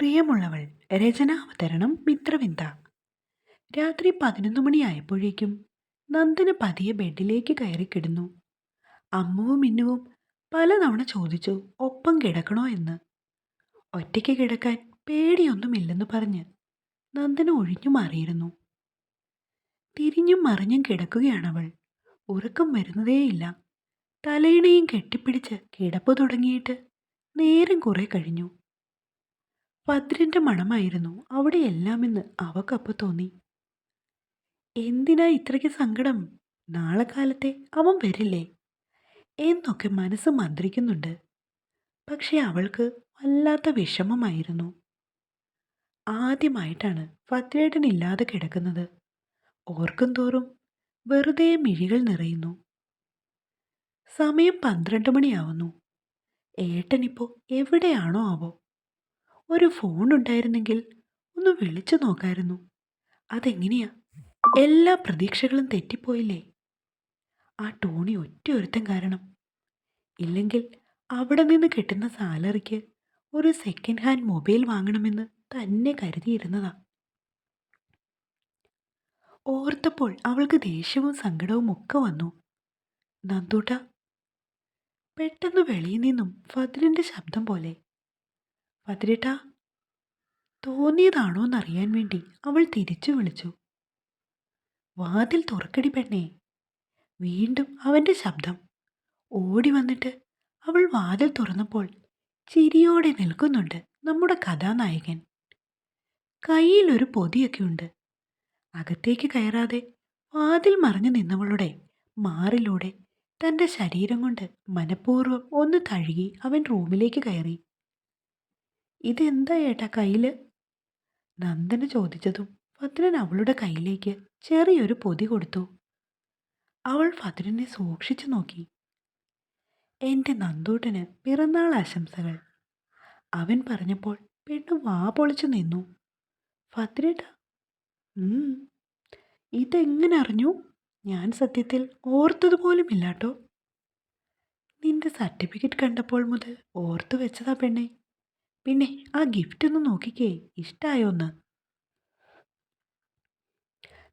പ്രിയമുള്ളവൾ രചനാവതരണം മിത്രവിന്ദ. രാത്രി പതിനൊന്ന് മണിയായപ്പോഴേക്കും നന്ദന പതിയെ ബെഡിലേക്ക് കയറി കിടന്നു. അമ്മുവും മിന്നുവും പലതവണ ചോദിച്ചു ഒപ്പം കിടക്കണോ എന്ന്? ഒറ്റയ്ക്ക് കിടക്കാൻ പേടിയൊന്നുമില്ലെന്ന് പറഞ്ഞ് നന്ദന ഒഴിഞ്ഞു മാറിയിരുന്നു. തിരിഞ്ഞും മറിഞ്ഞും കിടക്കുകയാണവൾ. ഉറക്കം വരുന്നതേയില്ല. തലയിണയും കെട്ടിപ്പിടിച്ച് കിടപ്പ് തുടങ്ങിയിട്ട് നേരം കുറേ കഴിഞ്ഞു. ഭദ്രന്റെ മണമായിരുന്നു. അവിടെ എല്ലാം അവിടെയെല്ലാമെന്ന് അവക്കപ്പോൾ തോന്നി. എന്തിനാ ഇത്രയ്ക്ക് സങ്കടം? നാളെ കാലത്തെ അവൻ വരില്ലേ? എന്നൊക്കെ മനസ്സ് മന്ത്രിക്കുന്നുണ്ട്. പക്ഷേ അവൾക്ക് വല്ലാത്ത വിഷമമായിരുന്നു. ആദ്യമായിട്ടാണ് ഭദ്രേട്ടനില്ലാതെ കിടക്കുന്നത്. ഓർക്കും തോറും വെറുതെ മിഴികൾ നിറയുന്നു. സമയം പന്ത്രണ്ട് മണിയാവുന്നു. ഏട്ടനിപ്പോ എവിടെയാണോ ആവോ ഒരു ഫോൺ ഉണ്ടായിരുന്നെങ്കിൽ ഒന്ന് വിളിച്ചു നോക്കായിരുന്നു. അതെങ്ങനെയാ? എല്ലാ പ്രതീക്ഷകളും തെറ്റിപ്പോയില്ലേ? ആ ടോണി ഒറ്റ ഒരുത്തൻ കാരണം. ഇല്ലെങ്കിൽ അവിടെ നിന്ന് കിട്ടുന്ന സാലറിക്ക് ഒരു സെക്കൻഡ് ഹാൻഡ് മൊബൈൽ വാങ്ങണമെന്ന് തന്നെ കരുതിയിരുന്നതാ. ഓർത്തപ്പോൾ അവൾക്ക് ദേഷ്യവും സങ്കടവും ഒക്കെ വന്നു. നന്ദൂട്ട പെട്ടെന്ന് വെളിയിൽ നിന്നും ഫതിലിന്റെ ശബ്ദം പോലെ ഫതിരേട്ടാ തോന്നിയതാണോ എന്നറിയാൻ വേണ്ടി അവൾ തിരിച്ചു വിളിച്ചു. വാതിൽ തുറക്കടി പെണ്ണേ. വീണ്ടും അവന്റെ ശബ്ദം. ഓടി വന്നിട്ട് അവൾ വാതിൽ തുറന്നപ്പോൾ ചിരിയോടെ നിൽക്കുന്നുണ്ട് നമ്മുടെ കഥാനായകൻ. കയ്യിലൊരു പൊതിയൊക്കെയുണ്ട്. അകത്തേക്ക് കയറാതെ വാതിൽ മറിഞ്ഞു നിന്നവളുടെ മാറിലൂടെ തന്റെ ശരീരം കൊണ്ട് മനഃപൂർവം ഒന്ന് തഴുകി അവൻ റൂമിലേക്ക് കയറി. ഇതെന്താ ഏട്ടാ കയ്യിൽ നന്ദന ചോദിച്ചതും ഭദ്രൻ അവളുടെ കയ്യിലേക്ക് ചെറിയൊരു പൊതി കൊടുത്തു. അവൾ ഭദ്രനെ സൂക്ഷിച്ചു നോക്കി. എന്റെ നന്ദൂട്ടന് പിറന്നാൾ ആശംസകൾ. അവൻ പറഞ്ഞപ്പോൾ പെണ്ണ് വാ പൊളിച്ചു നിന്നു. ഭദ്രേട്ട ഇതെങ്ങനെ അറിഞ്ഞു? ഞാൻ സത്യത്തിൽ ഓർത്തതുപോലും ഇല്ലാട്ടോ. നിന്റെ സർട്ടിഫിക്കറ്റ് കണ്ടപ്പോൾ മുതൽ ഓർത്തു വെച്ചതാ പെണ്ണെ. പിന്നെ ആ ഗിഫ്റ്റ് ഒന്ന് നോക്കിക്കേ. ഇഷ്ടായോന്ന്.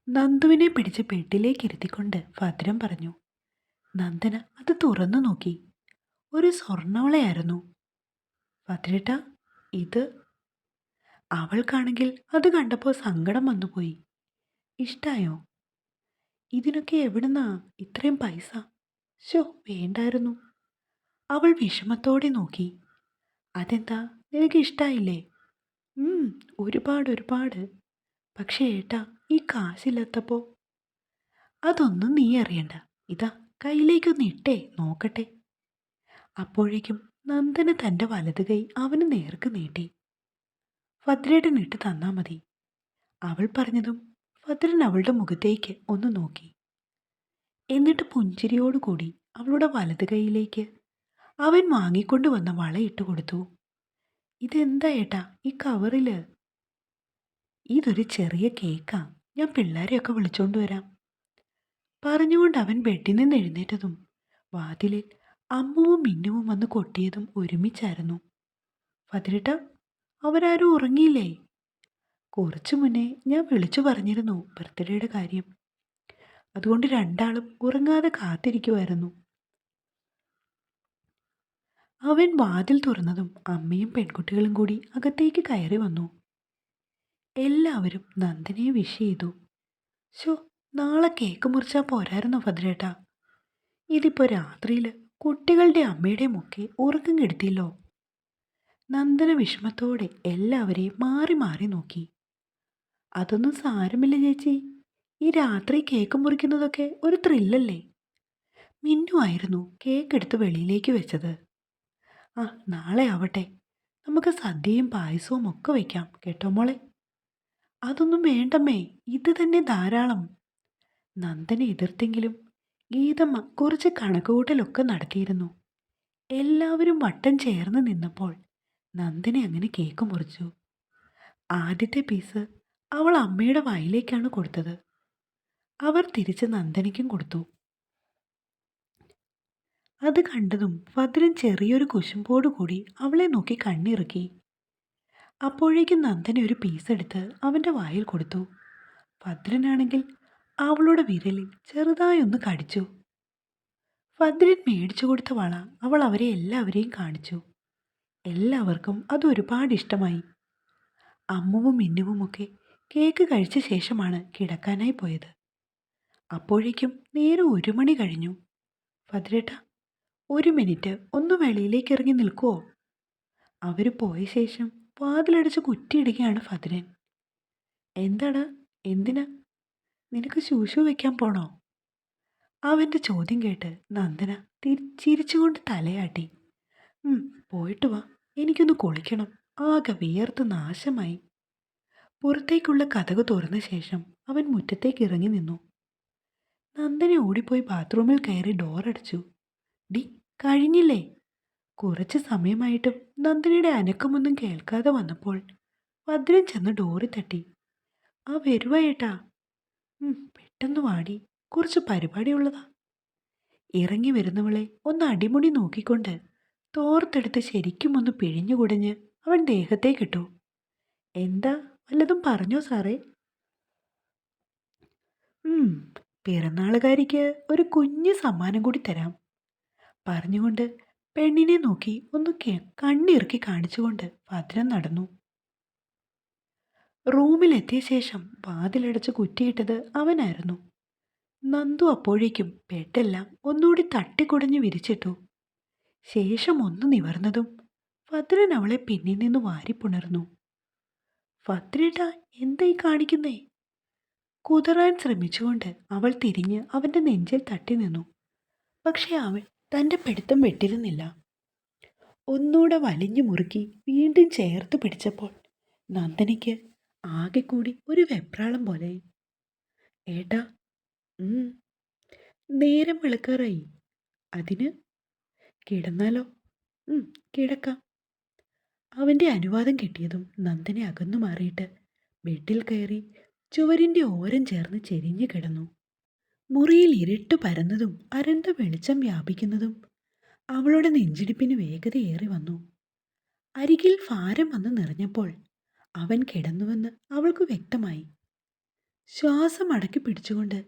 നന്ദുവിനെ പിടിച്ച് പെട്ടിലേക്ക് ഇരുത്തിക്കൊണ്ട് ഭദ്രം പറഞ്ഞു. നന്ദന അത് തുറന്നു നോക്കി. ഒരു സ്വർണവളയായിരുന്നു ഭദ്രേട്ട ഇത്? അവൾക്കാണെങ്കിൽ അത് കണ്ടപ്പോൾ സങ്കടം വന്നുപോയി. ഇഷ്ടായോ? ഇതിനൊക്കെ എവിടുന്നാ ഇത്രയും പൈസ? ശോ വേണ്ടായിരുന്നു. അവൾ വിഷമത്തോടെ നോക്കി. അതെന്താ? നിനക്ക് ഇഷ്ടായില്ലേ ഒരുപാട് ഒരുപാട്. പക്ഷേ ഏട്ടാ ഈ കാശില്ലാത്തപ്പോൾ അതൊന്നും നീ അറിയണ്ട. ഇതാ കയ്യിലേക്കൊന്ന് ഇട്ടേ നോക്കട്ടെ. അപ്പോഴേക്കും നന്ദന തന്റെ വലത് കൈ അവന് നേർക്ക് നീട്ടി. ഭദ്രയുടെ നീട്ട് തന്നാ മതി. അവൾ പറഞ്ഞതും ഭദ്രൻ അവളുടെ മുഖത്തേക്ക് ഒന്ന് നോക്കി. എന്നിട്ട് പുഞ്ചിരിയോടുകൂടി അവളുടെ വലത് കൈയിലേക്ക് അവൻ വാങ്ങിക്കൊണ്ടുവന്ന വളയിട്ട് കൊടുത്തു. ഇതെന്താ ഏട്ടാ ഈ കവറിൽ ഇതൊരു ചെറിയ കേക്കാ. ഞാൻ പിള്ളേരെയൊക്കെ വിളിച്ചോണ്ട് വരാം. പറഞ്ഞുകൊണ്ട് അവൻ ബെഡിൽ നിന്ന് എഴുന്നേറ്റതും വാതിലിൽ അമ്മുവും മിന്നുവും വന്ന് കൊട്ടിയതും ഒരുമിച്ചായിരുന്നു. ഫതിരിട്ട അവരാരും ഉറങ്ങിയില്ലേ? കുറച്ചു മുന്നേ ഞാൻ വിളിച്ചു പറഞ്ഞിരുന്നു ബർത്ത്ഡേയുടെ കാര്യം. അതുകൊണ്ട് രണ്ടാളും ഉറങ്ങാതെ കാത്തിരിക്കുമായിരുന്നു അവൻ വാതിൽ തുറന്നതും അമ്മയും പെൺകുട്ടികളും കൂടി അകത്തേക്ക് കയറി വന്നു. എല്ലാവരും നന്ദനയെ വിഷ് ചെയ്തു. ശോ നാളെ കേക്ക് മുറിച്ചാൽ പോരായിരുന്നു ഭദ്രേട്ട? ഇതിപ്പോൾ രാത്രിയിൽ കുട്ടികളുടെ അമ്മയുടെയും ഒക്കെ ഉറക്കം കെടുത്തില്ലോ നന്ദന വിഷമത്തോടെ എല്ലാവരെയും മാറി മാറി നോക്കി. അതൊന്നും സാരമില്ല ചേച്ചി. ഈ രാത്രി കേക്ക് മുറിക്കുന്നതൊക്കെ ഒരു ത്രില്ലല്ലേ മിന്നു ആയിരുന്നു കേക്ക് എടുത്ത് വെളിയിലേക്ക് വെച്ചത്. ആ നാളെ ആവട്ടെ. നമുക്ക് സദ്യയും പായസവും ഒക്കെ വയ്ക്കാം കേട്ടോ മോളെ? അതൊന്നും വേണ്ടമ്മേ ഇത് തന്നെ ധാരാളം. നന്ദനെ എതിർത്തെങ്കിലും ഗീതമ്മ കുറച്ച് കണക്കുകൂട്ടലൊക്കെ നടത്തിയിരുന്നു. എല്ലാവരും വട്ടം ചേർന്ന് നിന്നപ്പോൾ നന്ദനെ അങ്ങനെ കേക്ക് മുറിച്ചു. ആദ്യത്തെ പീസ് അവൾ അമ്മയുടെ വായിലേക്കാണ് കൊടുത്തത്. അവർ തിരിച്ച് നന്ദനയ്ക്കും കൊടുത്തു. അത് കണ്ടതും ഭദ്രൻ ചെറിയൊരു കുശുമ്പോടുകൂടി അവളെ നോക്കി കണ്ണിറുക്കി. അപ്പോഴേക്കും നന്ദന ഒരു പീസ് എടുത്ത് അവന്റെ വായിൽ കൊടുത്തു. ഭദ്രനാണെങ്കിൽ അവളുടെ വിരലിൽ ചെറുതായൊന്ന് കടിച്ചു. ഭദ്രൻ മേടിച്ചു കൊടുത്ത വള അവൾ അവരെ എല്ലാവരെയും കാണിച്ചു. എല്ലാവർക്കും അത് ഒരുപാട് ഇഷ്ടമായി. അമ്മുവും മിന്നുവുമൊക്കെ കേക്ക് കഴിച്ച ശേഷമാണ് കിടക്കാനായി പോയത്. അപ്പോഴേക്കും നേരെ ഒരു മണി കഴിഞ്ഞു. ഭദ്രേട്ട ഒരു മിനിറ്റ് ഒന്ന് വെളിയിലേക്ക് ഇറങ്ങി നിൽക്കുവോ? അവർ പോയ ശേഷം വാതിലടിച്ച് കുറ്റിയിടുകയാണ് ഫതിരൻ എന്താടാ? എന്തിനാ? നിനക്ക് ശൂശു വയ്ക്കാൻ പോണോ? അവന്റെ ചോദ്യം കേട്ട് നന്ദന തിരിച്ചിരിച്ചുകൊണ്ട് തലയാട്ടി. "ഉം, പോയിട്ട് വാ. എനിക്കൊന്ന് കുളിക്കണം. ആകെ വിയർത്ത് നാശമായി. പുറത്തേക്കുള്ള കഥക് തുറന്ന ശേഷം അവൻ മുറ്റത്തേക്ക് ഇറങ്ങി നിന്നു. നന്ദന ഓടിപ്പോയി ബാത്റൂമിൽ കയറി ഡോറടിച്ചു. ഡി കഴിഞ്ഞില്ലേ? കുറച്ച് സമയമായിട്ടും നന്ദിനിയുടെ അനക്കമൊന്നും കേൾക്കാതെ വന്നപ്പോൾ ഭദ്രൻ ചെന്ന് ഡോറി തട്ടി. ആ വരുവായേട്ടാ പെട്ടെന്ന് വാടി. കുറച്ച് പരിപാടിയുള്ളതാ. ഇറങ്ങി വരുന്നവളെ ഒന്ന് അടിമുടി നോക്കിക്കൊണ്ട് തോർത്തെടുത്ത് ശരിക്കും ഒന്ന് പിഴിഞ്ഞുകുടഞ്ഞ് അവൻ അവൻ ദേഹത്തേക്കിട്ടു എന്താ? വല്ലതും പറഞ്ഞോ സാറേ. പിറന്നാളുകാരിക്ക് ഒരു കുഞ്ഞു സമ്മാനം കൂടി തരാം. പറഞ്ഞുകൊണ്ട് പെണ്ണിനെ നോക്കി ഒന്ന് കണ്ണിറുക്കി കാണിച്ചുകൊണ്ട് ഭദ്രൻ നടന്നു. റൂമിലെത്തിയ ശേഷം വാതിലടച്ച് കുറ്റിയിട്ടത് അവനായിരുന്നു. നന്ദു അപ്പോഴേക്കും ബെഡെല്ലാം ഒന്നുകൂടി തട്ടിക്കുടഞ്ഞ് വിരിച്ചിട്ടു. ശേഷം ഒന്ന് നിവർന്നതും ഭദ്രൻ അവളെ പിന്നിൽ നിന്ന് വാരിപ്പുണർന്നു. ഭദ്രേട്ട എന്തായി കാണിക്കുന്നേ? കുതറാൻ ശ്രമിച്ചുകൊണ്ട് അവൾ തിരിഞ്ഞ് അവന്റെ നെഞ്ചിൽ തട്ടി നിന്നു. പക്ഷേ അവൻ തന്റെ പിടുത്തം വിട്ടിരുന്നില്ല. ഒന്നുകൂടെ വലിഞ്ഞു മുറുക്കി വീണ്ടും ചേർത്ത് പിടിച്ചപ്പോൾ നന്ദനിക്ക് ആകെ കൂടി ഒരു വെപ്രാളം പോലെ. ഏട്ടാ നേരം വെളുക്കാറായി. അതിന് കിടന്നാലോ? കിടക്കാം. അവന്റെ അനുവാദം കിട്ടിയതും നന്ദനെ അകന്നു മാറിയിട്ട് ബെഡിൽ കയറി ചുവരിന്റെ ഓരം ചേർന്ന് ചെരിഞ്ഞു കിടന്നു. മുറിയിൽ ഇരുട്ട് പരന്നതും അരണ്ട വെളിച്ചം വ്യാപിക്കുന്നതും അവളുടെ നെഞ്ചിടിപ്പിന് വേഗതയേറി വന്നു. അരികിൽ ഭാരം വന്ന് നിറഞ്ഞപ്പോൾ അവൻ കിടന്നുവെന്ന് അവൾക്ക് വ്യക്തമായി. ശ്വാസം അടക്കി പിടിച്ചുകൊണ്ട്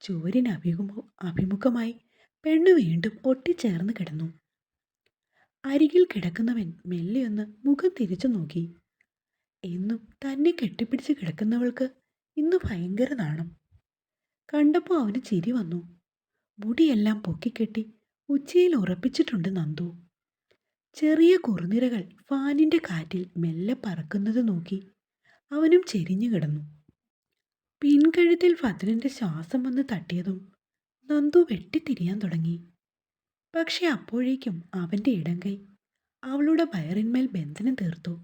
ചുവരിന് അഭിമുഖ അഭിമുഖമായി പെണ്ണ് വീണ്ടും ഒട്ടിച്ചേർന്ന് കിടന്നു. അരികിൽ കിടക്കുന്നവൻ മെല്ലെയൊന്ന് മുഖം തിരിച്ചു നോക്കി. എന്നും തന്നെ കെട്ടിപ്പിടിച്ച് കിടക്കുന്നവൾക്ക് ഇന്ന് ഭയങ്കര നാണം. കണ്ടപ്പോൾ അവന് ചിരി വന്നു. മുടിയെല്ലാം പൊക്കിക്കെട്ടി ഉച്ചയിൽ ഉറപ്പിച്ചിട്ടുണ്ട് നന്ദു. ചെറിയ കുറുനിരകൾ ഫാനിന്റെ കാറ്റിൽ മെല്ലെ പറക്കുന്നത് നോക്കി അവനും ചെരിഞ്ഞു കിടന്നു. പിൻകഴുത്തിൽ ഭദ്രന്റെ ശ്വാസം വന്ന് തട്ടിയതും നന്ദു വെട്ടിത്തിരിയാൻ തുടങ്ങി. പക്ഷെ അപ്പോഴേക്കും അവന്റെ കൈ അവളുടെ വയറിന്മേൽ ബന്ധനം തീർത്തു.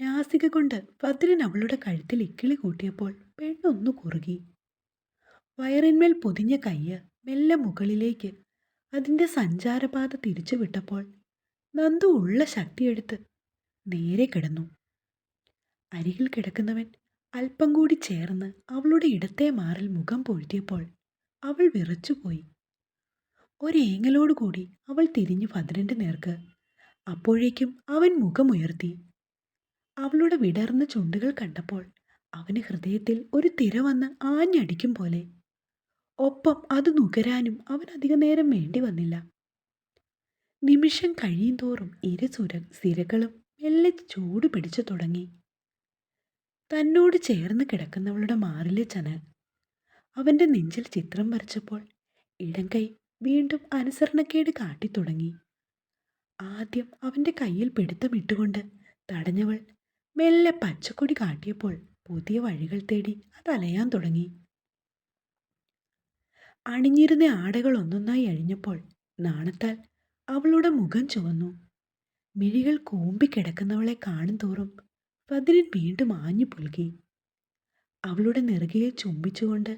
നാസിക കൊണ്ട് ഭദ്രൻ അവളുടെ കഴുത്തിൽ ഇക്കിളി കൂട്ടിയപ്പോൾ പെണ്ണൊന്നു കുറുകി. വയറിന്മേൽ പൊതിഞ്ഞ കയ്യ് മെല്ലെ മുകളിലേക്ക് അതിന്റെ സഞ്ചാരപാത തിരിച്ചു വിട്ടപ്പോൾ നന്ദു ഉള്ള ശക്തിയെടുത്ത് നേരെ കിടന്നു. അരികിൽ കിടക്കുന്നവൻ അല്പം കൂടി ചേർന്ന് അവളുടെ ഇടത്തെ മാറിൽ മുഖം പൊഴുതിയപ്പോൾ അവൾ വിറച്ചുപോയി ഒരേങ്ങലോടുകൂടി അവൾ തിരിഞ്ഞു ഭദ്രന്റെ നേർക്ക്. അപ്പോഴേക്കും അവൻ മുഖമുയർത്തി. അവളുടെ വിടർന്ന ചുണ്ടുകൾ കണ്ടപ്പോൾ അവന് ഹൃദയത്തിൽ ഒരു തിര വന്ന് ആഞ്ഞടിക്കും പോലെ ഒപ്പം അത് നുകരാനും അവൻ അധിക നേരം വേണ്ടി വന്നില്ല. നിമിഷം കഴിയും തോറും ഇരു സുര സിരകളും മെല്ലെ ചൂട് പിടിച്ചു തുടങ്ങി. തന്നോട് ചേർന്ന് കിടക്കുന്നവളുടെ മാറിലെ ചനൽ. അവന്റെ നെഞ്ചിൽ ചിത്രം വരച്ചപ്പോൾ ഇടംകൈ വീണ്ടും അനുസരണക്കേട് കാട്ടിത്തുടങ്ങി ആദ്യം അവന്റെ കയ്യിൽ പിടുത്തമിട്ടുകൊണ്ട് തടഞ്ഞവൾ മെല്ലെ പച്ചക്കൊടി കാട്ടിയപ്പോൾ പുതിയ വഴികൾ തേടി അത് അലയാൻ തുടങ്ങി. അണിഞ്ഞിരുന്ന ആടകൾ ഒന്നൊന്നായി അഴിഞ്ഞപ്പോൾ നാണത്താൽ അവളുടെ മുഖം ചുവന്നു. മിഴികൾ കൂമ്പിക്കിടക്കുന്നവളെ കാണും തോറും ഭദ്രൻ വീണ്ടും ആഞ്ഞു പുൽകി. അവളുടെ നെറുകയെ ചുംബിച്ചുകൊണ്ട്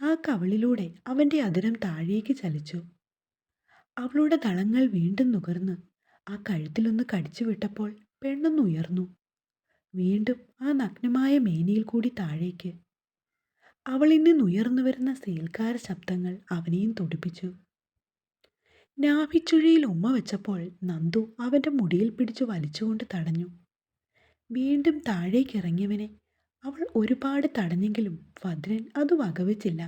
ആ കവളിലൂടെ അവന്റെ അതിരം താഴേക്ക് ചലിച്ചു. അവളുടെ തളങ്ങൾ വീണ്ടും നുകർന്ന് ആ കഴുത്തിലൊന്ന് കടിച്ചു വിട്ടപ്പോൾ പെണ്ണൊന്ന് ഉയർന്നു. വീണ്ടും ആ നഗ്നമായ മേനിയിൽ കൂടി താഴേക്ക് അവളിൽ നിന്ന് ഉയർന്നു വരുന്ന സേൽക്കാര ശബ്ദങ്ങൾ അവനെയും തുടിപ്പിച്ചു. നാഭിച്ചുഴിയിൽ ഉമ്മ വെച്ചപ്പോൾ നന്ദു അവന്റെ മുടിയിൽ പിടിച്ചു വലിച്ചുകൊണ്ട് തടഞ്ഞു. വീണ്ടും താഴേക്ക് ഇറങ്ങിയവനെ അവൾ ഒരുപാട് തടഞ്ഞെങ്കിലും ഭദ്രൻ അത് വകവച്ചില്ല.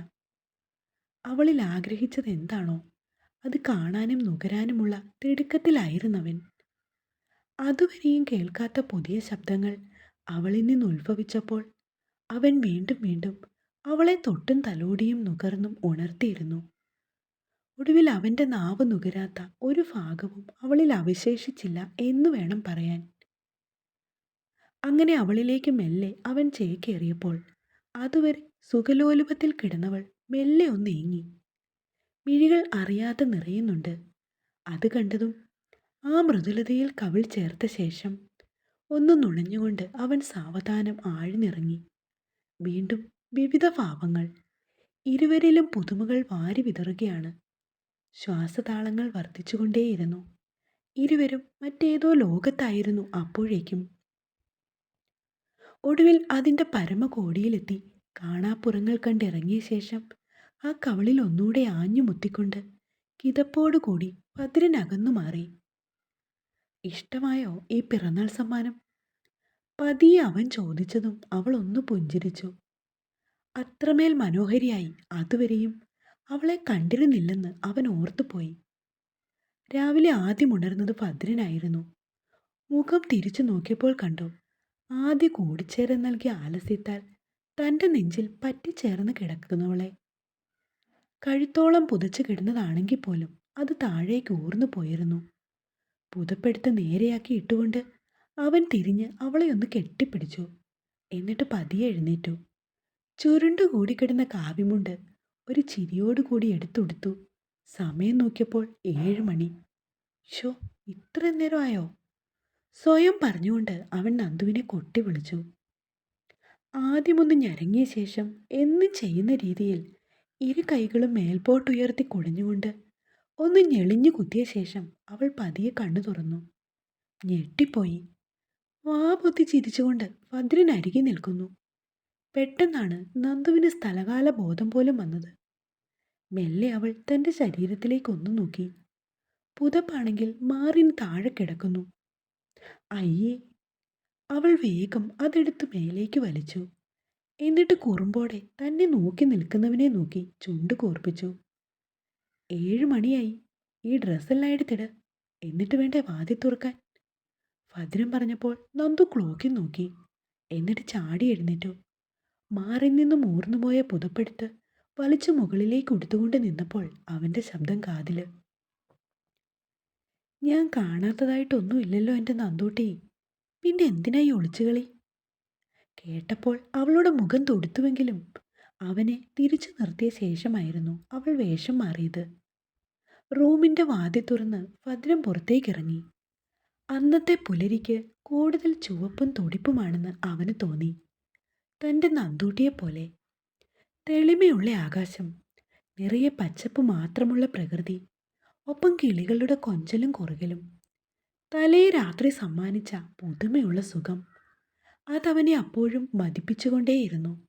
അവളിൽ ആഗ്രഹിച്ചത് എന്താണോ അത് കാണാനും നുകരാനുമുള്ള തിടുക്കത്തിലായിരുന്നവൻ. അതുവരെയും കേൾക്കാത്ത പുതിയ ശബ്ദങ്ങൾ അവളിൽ നിന്ന് ഉത്ഭവിച്ചപ്പോൾ അവൻ വീണ്ടും വീണ്ടും അവളെ തൊട്ടും തലോടിയും നുകർന്നും ഉണർത്തിയിരുന്നു. ഒടുവിൽ അവന്റെ നാവ് നുകരാത്ത ഒരു ഭാഗവും അവളിൽ അവശേഷിച്ചില്ല എന്ന് വേണം പറയാൻ. അങ്ങനെ അവളിലേക്ക് മെല്ലെ അവൻ ചേക്കേറിയപ്പോൾ അതുവരെ സുഖലോലുപത്തിൽ കിടന്നവൾ മെല്ലെ ഒന്ന് ഏങ്ങി മിഴികൾ അറിയാതെ നിറയുന്നുണ്ട്. അത് കണ്ടതും ആ മൃദുലതയിൽ കവിൾ ചേർത്ത ശേഷം ഒന്ന് നുണഞ്ഞുകൊണ്ട് അവൻ സാവധാനം ആഴ്ന്നിറങ്ങി. വീണ്ടും വിവിധ ഭാവങ്ങൾ. ഇരുവരിലും പുതുമകൾ വാരി വിതറുകയാണ്. ശ്വാസതാളങ്ങൾ വർദ്ധിച്ചുകൊണ്ടേയിരുന്നു. ഇരുവരും മറ്റേതോ ലോകത്തായിരുന്നു അപ്പോഴേക്കും. ഒടുവിൽ അതിന്റെ പരമകോടിയിലെത്തി കാണാപ്പുറങ്ങൾ കണ്ടിറങ്ങിയ ശേഷം ആ കവളിൽ ഒന്നുകൂടെ ആഞ്ഞു മുത്തിക്കൊണ്ട് കിതപ്പോടുകൂടി പതിരനകന്നു മാറി. ഇഷ്ടമായോ ഈ പിറന്നാൾ സമ്മാനം? പതിയെ അവൻ ചോദിച്ചതും അവൾ ഒന്ന് പുഞ്ചിരിച്ചു. അത്രമേൽ മനോഹരിയായി. അതുവരെയും അവളെ കണ്ടിരുന്നില്ലെന്ന് അവൻ ഓർത്തുപോയി രാവിലെ ആദ്യം ഉണർന്നത് ഭദ്രനായിരുന്നു. മുഖം തിരിച്ചു നോക്കിയപ്പോൾ കണ്ടു ആദ്യ കൂടിച്ചേരൻ നൽകിയ ആലസ്യത്താൽ തന്റെ നെഞ്ചിൽ പറ്റിച്ചേർന്ന് കിടക്കുന്നവളെ. കഴുത്തോളം പുതച്ചു കിടന്നതാണെങ്കിൽ പോലും അത് താഴേക്ക് ഊർന്നു പോയിരുന്നു. പുതപ്പെടുത്ത് നേരെയാക്കി ഇട്ടുകൊണ്ട് അവൻ തിരിഞ്ഞ് അവളെ ഒന്ന് കെട്ടിപ്പിടിച്ചു. എന്നിട്ട് പതിയെ എഴുന്നേറ്റു. ചുരുണ്ടു കൂടിക്കിടന്ന കാവ്യമുണ്ട് ഒരു ചിരിയോടുകൂടി എടുത്തുടുത്തു. സമയം നോക്കിയപ്പോൾ ഏഴ് മണി. ഷോ ഇത്ര നേരമായോ? സ്വയം പറഞ്ഞുകൊണ്ട് അവൻ നന്ദുവിനെ കൊട്ടി വിളിച്ചു. ആദ്യമൊന്ന് ഞരങ്ങിയ ശേഷം എന്നും ചെയ്യുന്ന രീതിയിൽ ഇരു കൈകളും മേൽപോട്ടുയർത്തി കുടഞ്ഞുകൊണ്ട് ഒന്ന് ഞെളിഞ്ഞു കുത്തിയ ശേഷം അവൾ പതിയെ കണ്ണു തുറന്നു. ഞെട്ടിപ്പോയി. വാ പൊത്തി ചിരിച്ചുകൊണ്ട് ഭദ്രൻ അരികെ നിൽക്കുന്നു. പെട്ടെന്നാണ് നന്ദുവിന് സ്ഥലകാല ബോധം പോലും വന്നത്. മെല്ലെ അവൾ തന്റെ ശരീരത്തിലേക്ക് ഒന്ന് നോക്കി. പുതപ്പാണെങ്കിൽ മാറിന് താഴെ കിടക്കുന്നു. അയ്യേ അവൾ വേഗം അതെടുത്ത് മേലേക്ക് വലിച്ചു. എന്നിട്ട് കുറുമ്പോടെ തന്നെ നോക്കി നിൽക്കുന്നവനെ നോക്കി ചുണ്ട് കോർപ്പിച്ചു. ഏഴ് മണിയായി. ഈ ഡ്രസ്സെല്ലാം എടുത്തിട്. എന്നിട്ട് വേണ്ടേ വാതി തുറക്കാൻ? ഭദ്രം പറഞ്ഞപ്പോൾ നന്ദു ക്ലോക്കിൽ നോക്കി. എന്നിട്ട് ചാടി എഴുന്നേറ്റു. മാറി നിന്നും ഊർന്നുപോയ പുതപ്പെടുത്ത് വലിച്ചു മുകളിലേക്ക് ഉടുത്തുകൊണ്ട് നിന്നപ്പോൾ അവന്റെ ശബ്ദം കാതിൽ. ഞാൻ കാണാത്തതായിട്ടൊന്നും ഇല്ലല്ലോ എന്റെ നന്ദൂട്ടി. പിന്നെ എന്തിനായി ഒളിച്ചുകളി കേട്ടപ്പോൾ അവളുടെ മുഖം തൊടുത്തുവെങ്കിലും അവനെ തിരിച്ചു നിർത്തിയ ശേഷമായിരുന്നു അവൾ വേഷം മാറിയത്. റൂമിന്റെ വാതി തുറന്ന് ഭദ്രം പുറത്തേക്കിറങ്ങി. അന്നത്തെ പുലരിക്ക് കൂടുതൽ ചുവപ്പും തുടിപ്പുമാണെന്ന് അവന് തോന്നി. തന്റെ നന്ദൂട്ടിയെപ്പോലെ. തെളിമയുള്ള ആകാശം നിറയെ പച്ചപ്പ് മാത്രമുള്ള പ്രകൃതി ഒപ്പം കിളികളുടെ കൊഞ്ചലും കുറുകലും. തലേ രാത്രി സമ്മാനിച്ച പുതുമയുള്ള സുഖം. അതവനെ അപ്പോഴും മതിപ്പിച്ചുകൊണ്ടേയിരുന്നു.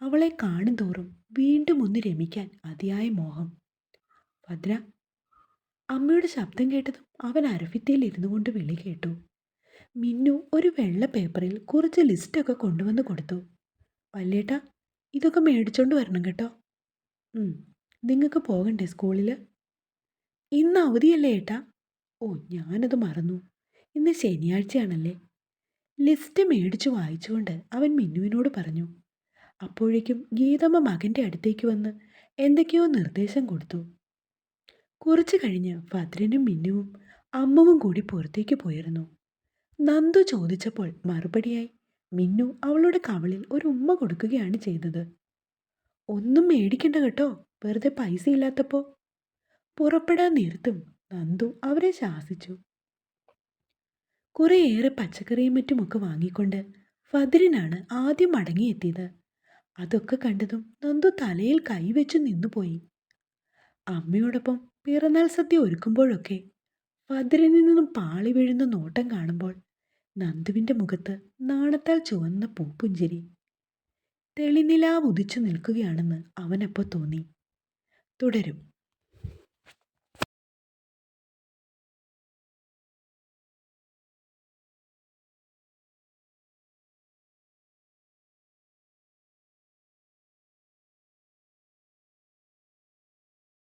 അവളെ കാണുന്തോറും വീണ്ടും ഒന്ന് രമിക്കാൻ അതിയായ മോഹം. ഭദ്ര അമ്മയുടെ ശബ്ദം കേട്ടതും അവൻ അരഫിത്തയിൽ ഇരുന്നു കൊണ്ട് വിളി കേട്ടു. മിന്നു ഒരു വെള്ള പേപ്പറിൽ കുറച്ച് ലിസ്റ്റൊക്കെ കൊണ്ടുവന്ന് കൊടുത്തു. വല്യേട്ടാ ഇതൊക്കെ മേടിച്ചോണ്ട് വരണം കേട്ടോ. നിങ്ങൾക്ക് പോകണ്ടേ സ്കൂളിൽ ഇന്ന് അവധിയല്ലേ ഏട്ടാ? ഓ ഞാനത് മറന്നു. ഇന്ന് ശനിയാഴ്ചയാണല്ലേ. ലിസ്റ്റ് മേടിച്ചു വായിച്ചുകൊണ്ട് അവൻ മിന്നുവിനോട് പറഞ്ഞു. അപ്പോഴേക്കും ഗീതമ്മ മകന്റെ അടുത്തേക്ക് വന്ന് എന്തൊക്കെയോ നിർദ്ദേശം കൊടുത്തു. കുറച്ചു കഴിഞ്ഞ് ഭദ്രനും മിന്നുവും അമ്മവും കൂടി പുറത്തേക്ക് പോയിരുന്നു. നന്ദു ചോദിച്ചപ്പോൾ മറുപടിയായി മിന്നു അവളുടെ കവളിൽ ഒരു ഉമ്മ കൊടുക്കുകയാണ് ചെയ്തത്. ഒന്നും മേടിക്കണ്ട കേട്ടോ വെറുതെ പൈസ ഇല്ലാത്തപ്പോൾ പുറപ്പെടാൻ നേരത്തും നന്ദു അവരെ ശാസിച്ചു. കുറേയേറെ പച്ചക്കറിയും മറ്റുമൊക്കെ വാങ്ങിക്കൊണ്ട് ഫദ്രിനാണ് ആദ്യം മടങ്ങിയെത്തിയത്. അതൊക്കെ കണ്ടതും നന്ദു തലയിൽ കൈവച്ച് നിന്നുപോയി. അമ്മയോടൊപ്പം പിറന്നാൾ സദ്യ ഒരുക്കുമ്പോഴൊക്കെ ഫദ്രിനിൽ നിന്നും പാളി വീഴുന്ന നോട്ടം കാണുമ്പോൾ നന്ദുവിന്റെ മുഖത്ത് നാണത്താൽ ചുവന്ന പൂപ്പുഞ്ചിരി. തെളിനിലാവ് ഉദിച്ചു നിൽക്കുകയാണെന്ന് അവനപ്പോൾ തോന്നി. തുടരും.